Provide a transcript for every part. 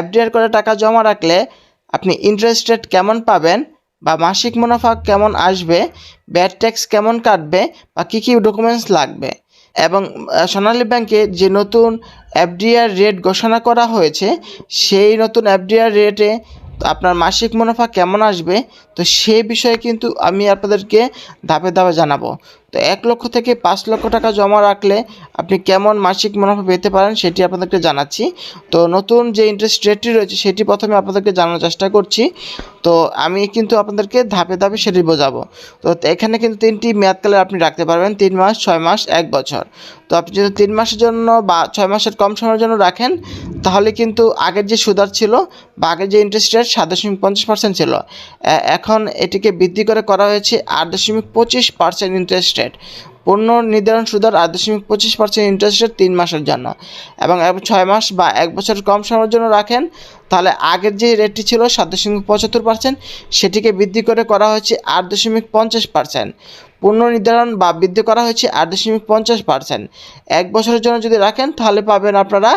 FDR করে টাকা জমা রাখলে আপনি ইন্টারেস্ট রেট কেমন পাবেন বা মাসিক মুনাফা কেমন আসবে ব্যাড ট্যাক্স কেমন কাটবে বা কী কী ডকুমেন্টস লাগবে। এবং সোনালী ব্যাংকে যে নতুন এফডিআর রেট ঘোষণা করা হয়েছে, সেই নতুন এফডিআর রেটে আপনার মাসিক মুনাফা কেমন আসবে, তো সেই বিষয়ে কিন্তু আমি আপনাদেরকে ধাপে ধাপে জানাব। তো এক লক্ষ থেকে পাঁচ লক্ষ টাকা জমা রাখলে আপনি কেমন মাসিক মুনাফা পেতে পারেন সেটি আপনাদেরকে জানাচ্ছি। তো নতুন যে ইন্টারেস্ট রেটটি রয়েছে সেটি প্রথমে আপনাদেরকে জানানোর চেষ্টা করছি। তো আমি কিন্তু আপনাদেরকে ধাপে ধাপে সেটি বোঝাবো। তো এখানে কিন্তু তিনটি মেয়াদকালে আপনি রাখতে পারবেন, তিন মাস, ছয় মাস, এক বছর। তো আপনি যদি তিন মাসের জন্য বা ছয় মাসের কম সময়ের জন্য রাখেন, তাহলে কিন্তু আগের যে সুদার ছিল বা আগের যে ইন্টারেস্ট রেট সাত দশমিক পঞ্চাশ পার্সেন্ট ছিল এখন এটিকে বৃদ্ধি করে করা হয়েছে আট দশমিক পঁচিশ পার্সেন্ট ইন্টারেস্ট রেট। পণ্য নির্ধারণ সুদের আট দশমিক পঁচিশ পার্সেন্ট ইন্টারেস্টের তিন মাসের জন্য। এবং ছয় মাস বা এক বছর কম সময়ের জন্য রাখেন, তাহলে আগের যে রেটটি ছিল সাত দশমিক পঁচাত্তর পার্সেন্ট, সেটিকে বৃদ্ধি করে করা হয়েছে আট দশমিক পঞ্চাশ পার্সেন্ট। পূর্ণ নির্ধারণ বা বৃদ্ধি করা হয়েছে আট দশমিক পঞ্চাশ পার্সেন্ট। এক বছরের জন্য যদি রাখেন, তাহলে পাবেন আপনারা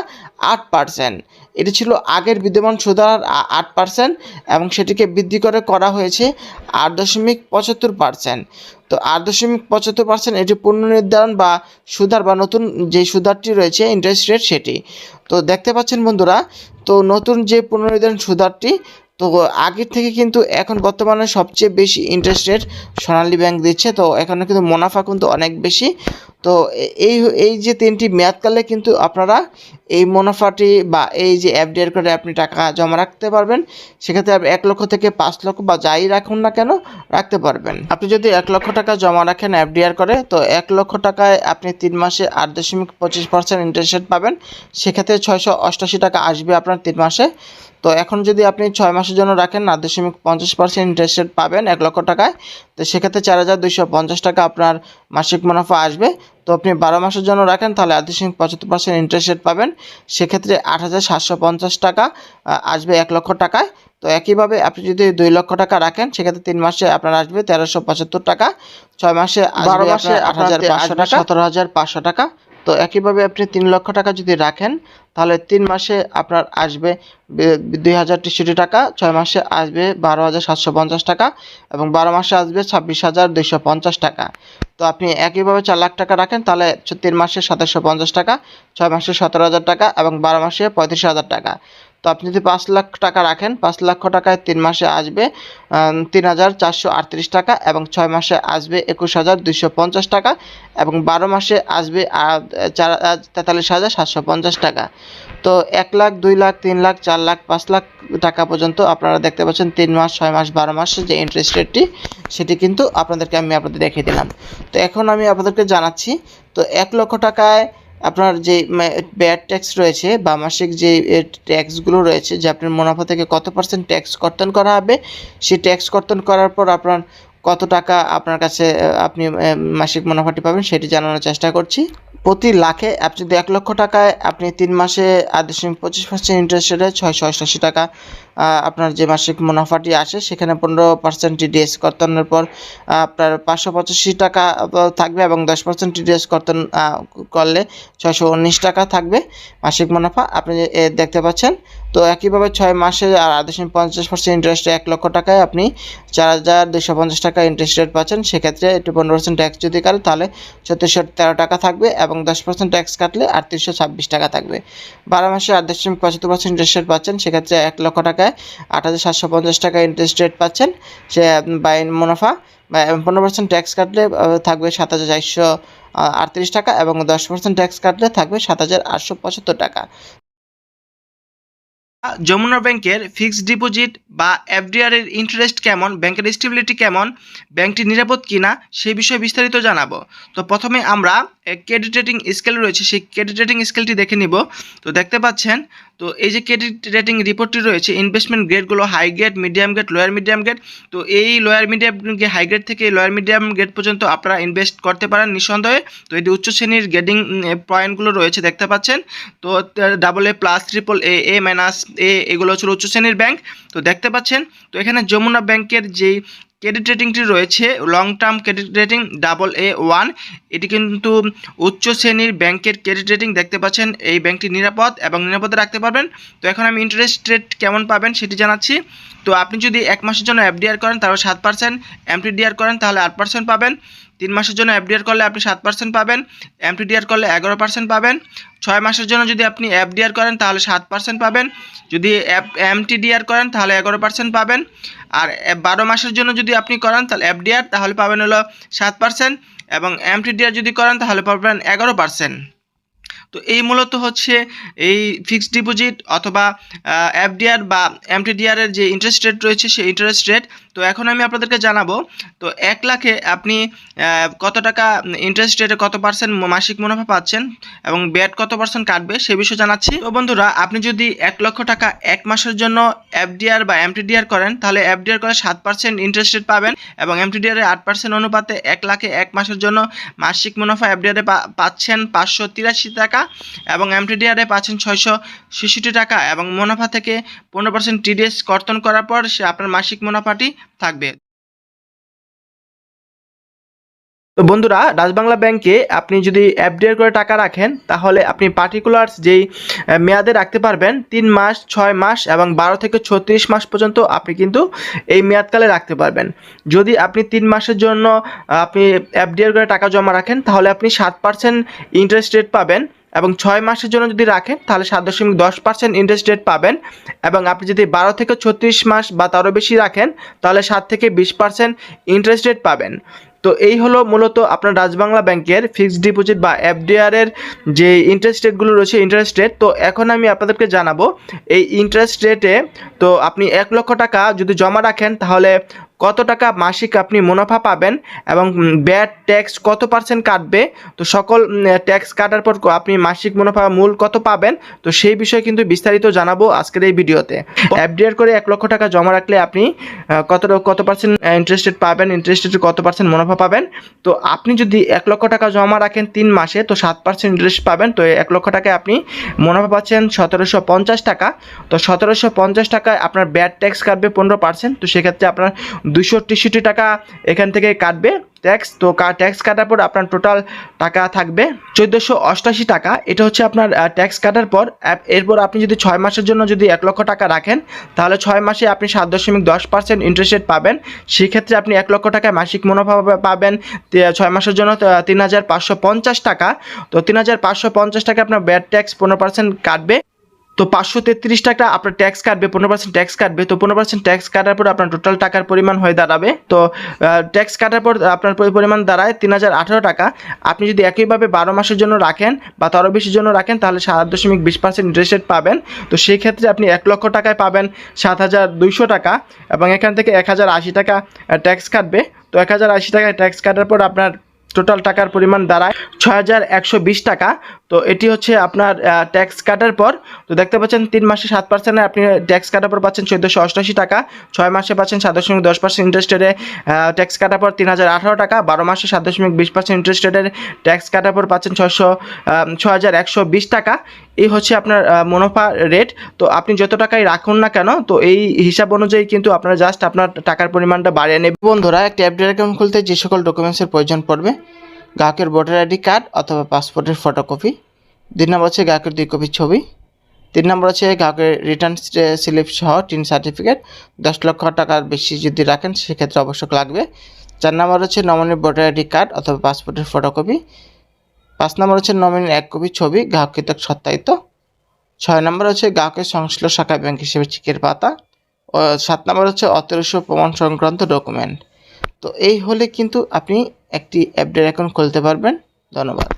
আট পার্সেন্ট। এটি ছিল আগের বিদ্যমান সুদার আট পার্সেন্ট এবং সেটিকে বৃদ্ধি করে করা হয়েছে আট দশমিক পঁচাত্তর পার্সেন্ট। তো আট দশমিক পঁচাত্তর পার্সেন্ট এটি পুনর্নির্ধারণ বা সুদার বা নতুন যে সুদারটি রয়েছে ইন্টারেস্ট রেট সেটি। তো দেখতে পাচ্ছেন বন্ধুরা, তো নতুন যে পুনর্নির্ধারণ সুদারটি তো আগের থেকে কিন্তু এখন বর্তমানে সবচেয়ে বেশি ইন্টারেস্ট রেট সোনালী ব্যাংক দিচ্ছে। তো এখানে কিন্তু মুনাফা কিন্তু অনেক বেশি। তো এই এই যে তিনটি মেয়াদকালে কিন্তু আপনারা এই মুনাফাটি বা এই যে এফডিআর করে আপনি টাকা জমা রাখতে পারবেন। সেক্ষেত্রে আপনি এক লক্ষ থেকে পাঁচ লক্ষ বা যাই রাখুন না কেন, রাখতে পারবেন। আপনি যদি এক লক্ষ টাকা জমা রাখেন এফডিআর করে, তো এক লক্ষ টাকায় আপনি তিন মাসে আট দশমিক পঁচিশ পার্সেন্ট ইন্টারেস্ট পাবেন। সেক্ষেত্রে ছয়শো অষ্টাশি টাকা আসবে আপনার তিন মাসে। তো এখন যদি আপনি ছয় মাসের জন্য রাখেন আট দশমিক পঞ্চাশ পার্সেন্ট ইন্টারেস্ট রেট পাবেন এক লক্ষ টাকায় তো সেক্ষেত্রে চার হাজার দুইশো পঞ্চাশ টাকা আপনার মাসিক মুনাফা আসবে। তো আপনি বারো মাসের জন্য রাখেন তাহলে আট দশমিক পঁচাত্তর পার্সেন্ট ইন্টারেস্ট রেট পাবেন। সেক্ষেত্রে আট হাজার সাতশো পঞ্চাশ টাকা আসবে এক লক্ষ টাকায়। তো একইভাবে আপনি যদি দুই লক্ষ টাকা রাখেন সেক্ষেত্রে তিন মাসে আপনার আসবে তেরোশো পঁচাত্তর টাকা ছয় মাসে বারো মাসে আট হাজার পাঁচশো টাকা। সতেরো হাজার পাঁচশো টাকা। তো একইভাবে আপনি তিন লক্ষ টাকা যদি রাখেন, তাহলে তিন মাসে আপনার আসবে দুই হাজার তেষট্টি টাকা, ছয় মাসে আসবে বারো হাজার সাতশো পঞ্চাশ টাকা এবং বারো মাসে আসবে ছাব্বিশ হাজার দুইশো পঞ্চাশ টাকা। তো আপনি একইভাবে চার লাখ টাকা রাখেন, তাহলে তিন মাসে সাতাশশো পঞ্চাশ টাকা, ছয় মাসে সতেরো হাজার টাকা এবং বারো মাসে পঁয়ত্রিশ হাজার টাকা। তো আপনি যদি পাঁচ লাখ টাকা রাখেন, পাঁচ লক্ষ টাকায় তিন মাসে আসবে তিন হাজার চারশো আটত্রিশ টাকা এবং ছয় মাসে আসবে একুশ হাজার পঞ্চাশ টাকা এবং বারো মাসে আসবে চার তেতাল্লিশ হাজার সাতশো পঞ্চাশ টাকা। তো এক লাখ, দুই লাখ, তিন লাখ, চার লাখ, পাঁচ লাখ টাকা পর্যন্ত আপনারা দেখতে পাচ্ছেন তিন মাস, ছয় মাস, বারো মাসের যে ইন্টারেস্ট রেটটি সেটি কিন্তু আপনাদেরকে আমি আপনাদের দেখিয়ে দিলাম। তো এখন আমি আপনাদেরকে জানাচ্ছি, তো এক লক্ষ টাকায় আপনার যে ব্যাড ট্যাক্স রয়েছে বা মাসিক যে ট্যাক্সগুলো রয়েছে, যে আপনার মুনাফা থেকে কত পার্সেন্ট ট্যাক্স কর্তন করা হবে, সেই ট্যাক্স কর্তন করার পর আপনার কত টাকা আপনার কাছে আপনি মাসিক মুনাফাটি পাবেন সেটি জানানোর চেষ্টা করছি। প্রতি লাখে আপনি যদি এক লক্ষ টাকায় আপনি তিন মাসে আট দশমিক পঁচিশ পার্সেন্ট ইন্টারেস্ট রেটে ছয়শো টাকা আপনার যে মাসিক মুনাফাটি আসে, সেখানে পনেরো পার্সেন্ট টিডিএস কর্তনের পর আপনার পাঁচশো পঁচাশি টাকা থাকবে এবং দশ পার্সেন্ট টিডিএস কর্তন করলে ছয়শো উনিশ টাকা থাকবে মাসিক মুনাফা। আপনি দেখতে পাচ্ছেন, তো একইভাবে ছয় মাসে আর আট দশমিক পঞ্চাশ পার্সেন্ট ইন্টারেস্টে এক লক্ষ টাকায় আপনি চার হাজার দুশো পঞ্চাশ টাকা ইন্টারেস্ট রেট পাচ্ছেন। সেক্ষেত্রে একটু পনেরো পার্সেন্ট ট্যাক্স যদি কাটে, তাহলে চোদ্দোশো তেরো টাকা থাকবে এবং দশ পার্সেন্ট ট্যাক্স কাটলে আটত্রিশশো ছাব্বিশ টাকা থাকবে। বারো মাসে আট দশমিক পঁচাত্তর পার্সেন্ট ইন্টারেস্ট রেট পাচ্ছেন, সেক্ষেত্রে এক লক্ষ টাকায় আট হাজার সাতশো পঞ্চাশ টাকা ইন্টারেস্ট রেট পাচ্ছেন। সে বাই মুনাফা। বা পনেরো পার্সেন্ট ট্যাক্স কাটলে থাকবে সাত হাজার চারশো আটত্রিশ টাকা এবং দশ পার্সেন্ট ট্যাক্স কাটলে থাকবে সাত হাজার আটশো পঁচাত্তর টাকা। যমুনা ব্যাংকের ফিক্সড ডিপোজিট বা এফডিআর এর ইন্টারেস্ট কেমন, ব্যাংকের স্টেবিলিটি কেমন, ব্যাংকটি নিরাপদ কিনা সেই বিষয়ে বিস্তারিত জানাব। তো প্রথমে আমরা ক্রেডিট রেটিং স্কেল রয়েছে, সেই ক্রেডিট রেটিং স্কেলটি দেখে নিব। তো দেখতে পাচ্ছেন তো এই যে ক্রেডিট রেটিং রিপোর্টটি রয়েছে investment গ্রেডগুলো high grade medium grade lower medium grade তো এই লোয়ার মিডিয়াম হাই গ্রেড থেকে লোয়ার মিডিয়াম গ্রেড পর্যন্ত আপনারা ইনভেস্ট করতে পারেন নিঃসন্দেহে। তো এটি উচ্চ শ্রেণির গ্রেডিং পয়েন্টগুলো রয়েছে, দেখতে পাচ্ছেন। তো double A plus triple A A minus A এগুলো হচ্ছে উচ্চ শ্রেণির ব্যাংক তো দেখতে পাচ্ছেন, তো এখানে যমুনা ব্যাংকের যেই ক্রেডিট রেটিংটি রয়েছে long term credit rating double A one এটি কিন্তু উচ্চ শ্রেণির ব্যাংকের ক্রেডিট রেটিং দেখতে পাচ্ছেন, এই ব্যাংকটি নিরাপদ এবং নিরাপদে রাখতে পারবেন। তো এখন আমি ইন্টারেস্ট রেট কেমন পাবেন সেটি জানাচ্ছি। তো আপনি যদি এক মাসের জন্য এফডিআর করেন, তাহলে সাত পার্সেন্ট এমটিডিআর করেন, তাহলে আট পার্সেন্ট পাবেন। তিন মাসের জন্য এফডিআর করলে আপনি সাত পার্সেন্ট পাবেন এমটিডিআর করলে এগারো পার্সেন্ট পাবেন। ছয় মাসের জন্য যদি আপনি এফডিআর করেন তাহলে সাত পার্সেন্ট পাবেন। যদি এমটিডিআর করেন তাহলে এগারো পার্সেন্ট পাবেন। আর বারো মাসের জন্য যদি আপনি করেন তাহলে এফডিআর তাহলে পাবেন হলো সাত পার্সেন্ট এবং এমটিডিআর যদি করেন তাহলে পাবেন এগারো পার্সেন্ট তো এই মূলত হচ্ছে এই ফিক্সড ডিপোজিট অথবা এফডিআর বা এমটিডিআর এর যে ইন্টারেস্ট রেট রয়েছে, সেই ইন্টারেস্ট রেট তো এখন আমি আপনাদেরকে জানাব, তো এক লাখে আপনি কত টাকা ইন্টারেস্ট রেটে কত পার্সেন্ট মাসিক মুনাফা পাচ্ছেন এবং ব্যাট কত পার্সেন্ট কাটবে সে বিষয়ে জানাচ্ছি। তো বন্ধুরা, আপনি যদি এক লক্ষ টাকা এক মাসের জন্য এফডিআর বা এমটিডিআর করেন, তাহলে এফডিআর করে সাত পার্সেন্ট ইন্টারেস্ট রেট পাবেন এবং এমটিডিআর আট পার্সেন্ট অনুপাতে এক লাখে এক মাসের জন্য মাসিক মুনাফা এফডিআর পাচ্ছেন পাঁচশো তিরাশি টাকা এবং এমটিডিআর পাচ্ছেন ছয়শো ছেষট্টি টাকা এবং মুনাফা থেকে পনেরো পার্সেন্ট টিডিএস কর্তন করার পর সে আপনার মাসিক মুনাফাটি থাকবে। তো বন্ধুরা রাজবাংলা ব্যাংকে আপনি যদি এফডিআর করে টাকা রাখেন, তাহলে আপনি পার্টিকুলার যেই মেয়াদে রাখতে পারবেন, তিন মাস, ছয় মাস এবং বারো থেকে ছত্রিশ মাস পর্যন্ত আপনি কিন্তু এই মেয়াদকালে রাখতে পারবেন। যদি আপনি তিন মাসের জন্য আপনি এফডিআর করে টাকা জমা রাখেন, তাহলে আপনি সাত পার্সেন্ট ইন্টারেস্ট রেট পাবেন। এবং ছয় মাসের জন্য যদি রাখেন, তাহলে সাত দশমিক দশ পার্সেন্ট ইন্টারেস্ট রেট পাবেন। এবং আপনি যদি বারো থেকে ছত্রিশ মাস বা তারও বেশি রাখেন, তাহলে সাত থেকে বিশ পার্সেন্ট ইন্টারেস্ট রেট পাবেন। তো এই হলো মূলত আপনার রাজবাংলা ব্যাংকের ফিক্সড ডিপোজিট বা এফডিআর এর যে ইন্টারেস্ট রেটগুলো রয়েছে ইন্টারেস্ট রেট তো এখন আমি আপনাদেরকে জানাব, এই ইন্টারেস্ট রেটে তো আপনি এক লক্ষ টাকা যদি জমা রাখেন, তাহলে কত টাকা মাসিক আপনি মুনাফা পাবেন এবং ব্যাট ট্যাক্স কত পার্সেন্ট কাটবে? তো সকল ট্যাক্স কাটার পর আপনি মাসিক মুনাফা মূল কত পাবেন? তো সেই বিষয়ে কিন্তু বিস্তারিত জানাব আজকের এই ভিডিওতে। এফডিআর করে এক লক্ষ টাকা জমা রাখলে আপনি কত কত পার্সেন্ট ইন্টারেস্ট রেট পাবেন? ইন্টারেস্ট রেটে কত পার্সেন্ট মুনাফা পাবেন। তো আপনি যদি এক লক্ষ টাকা জমা রাখেন তিন মাসে, তো সাত পার্সেন্ট ইন্টারেস্ট পাবেন। তো এক লক্ষ টাকায় আপনি মুনাফা পাচ্ছেন সতেরোশো পঞ্চাশ টাকা। তো সতেরোশো পঞ্চাশ টাকায় আপনার ব্যাড ট্যাক্স কাটবে পনেরো পার্সেন্ট তো সেক্ষেত্রে আপনার দুশো টাকা এখান থেকে কাটবে। ট্যাক্স তো ট্যাক্স কাটার পর আপনার টোটাল টাকা থাকবে চোদ্দোশো অষ্টাশি টাকা। এটা হচ্ছে আপনার ট্যাক্স কাটার পর এরপর আপনি যদি ছয় মাসের জন্য যদি এক লক্ষ টাকা রাখেন, তাহলে ছয় মাসে আপনি সাত দশমিক দশ পার্সেন্ট ইন্টারেস্ট রেট পাবেন। সেক্ষেত্রে আপনি এক লক্ষ টাকায় মাসিক মুনাফা পাবে- পাবেন ছয় মাসের জন্য তিন হাজার পাঁচশো পঞ্চাশ টাকা। তো তিন হাজার পাঁচশো পঞ্চাশ টাকা আপনার ব্যাট ট্যাক্স পনেরো পার্সেন্ট কাটবে। তো পাঁচশো তেত্রিশ টাকা আপনার ট্যাক্স কাটবে, পনেরো পার্সেন্ট ট্যাক্স কাটবে, তো পনেরো পার্সেন্ট ট্যাক্স কাটার পর আপনার টোটাল টাকার পরিমাণ হয়ে দাঁড়াবে। তো ট্যাক্স কাটার পর আপনার পরিমাণ দাঁড়ায় তিন হাজার আঠারো টাকা। আপনি যদি একইভাবে বারো মাসের জন্য রাখেন বা তারও বেশির জন্য রাখেন, তাহলে সাত দশমিক বিশ পার্সেন্ট ইন্টারেস্ট রেট পাবেন। তো সেই ক্ষেত্রে আপনি এক লক্ষ টাকায় পাবেন সাত হাজার দুইশো টাকা এবং এখান থেকে এক হাজার আশি টাকা ট্যাক্স কাটবে। তো এক হাজার আশি টাকায় ট্যাক্স কাটার পর আপনার টোটাল টাকার পরিমাণ দাঁড়ায় ছয় হাজার একশো বিশ টাকা। তো এটি হচ্ছে আপনার ট্যাক্স কাটার পর, তো দেখতে পাচ্ছেন তিন মাসে সাত পার্সেন্টে আপনি ট্যাক্স কাটার পর পাচ্ছেন চোদ্দোশো অষ্টাশি টাকা, ছয় মাসে পাচ্ছেন সাত দশমিক দশ পার্সেন্ট ইন্টারেস্ট ট্যাক্স কাটার পর তিন হাজার আঠারো টাকা, বারো মাসে সাত দশমিক বিশ পার্সেন্ট ইন্টারেস্ট ট্যাক্স কাটার পর পাচ্ছেন ছশো ছ হাজার একশো বিশ টাকা। এই হচ্ছে আপনার মুনাফা রেট তো আপনি যত টাকাই রাখুন না কেন, তো এই হিসাব অনুযায়ী কিন্তু আপনারা জাস্ট আপনার টাকার পরিমাণটা বাড়িয়ে নেবে বন্ধুরা, একটা এফডিআর অ্যাকাউন্ট খুলতে যে সকল ডকুমেন্টসের প্রয়োজন পড়বে, গ্রাহকের ভোটার আইডি কার্ড অথবা পাসপোর্টের ফটোকপি দুই নম্বর হচ্ছে গ্রাহকের দুই কপি ছবি, তিন নম্বর হচ্ছে গ্রাহকের রিটার্ন স্লিপ সহ টিন সার্টিফিকেট দশ লক্ষ টাকার বেশি যদি রাখেন, সেক্ষেত্রে অবশ্যক লাগবে। চার নম্বর হচ্ছে নমিনির ভোটার আইডি কার্ড অথবা পাসপোর্টের ফটোকপি পাঁচ নম্বর হচ্ছে নমিনি এক কপি ছবি গ্রাহক কৃতক সত্যায়িত। ছয় নম্বর হচ্ছে গ্রাহকের সংশ্লিষ্ট শাখা ব্যাংক হিসেবে চিকের পাতা। ও সাত নম্বর হচ্ছে অতিরিক্ত প্রমাণ সংক্রান্ত ডকুমেন্ট তো এই হলে কিন্তু আপনি একটি অ্যাপডের অ্যাকাউন্ট খুলতে পারবেন। ধন্যবাদ।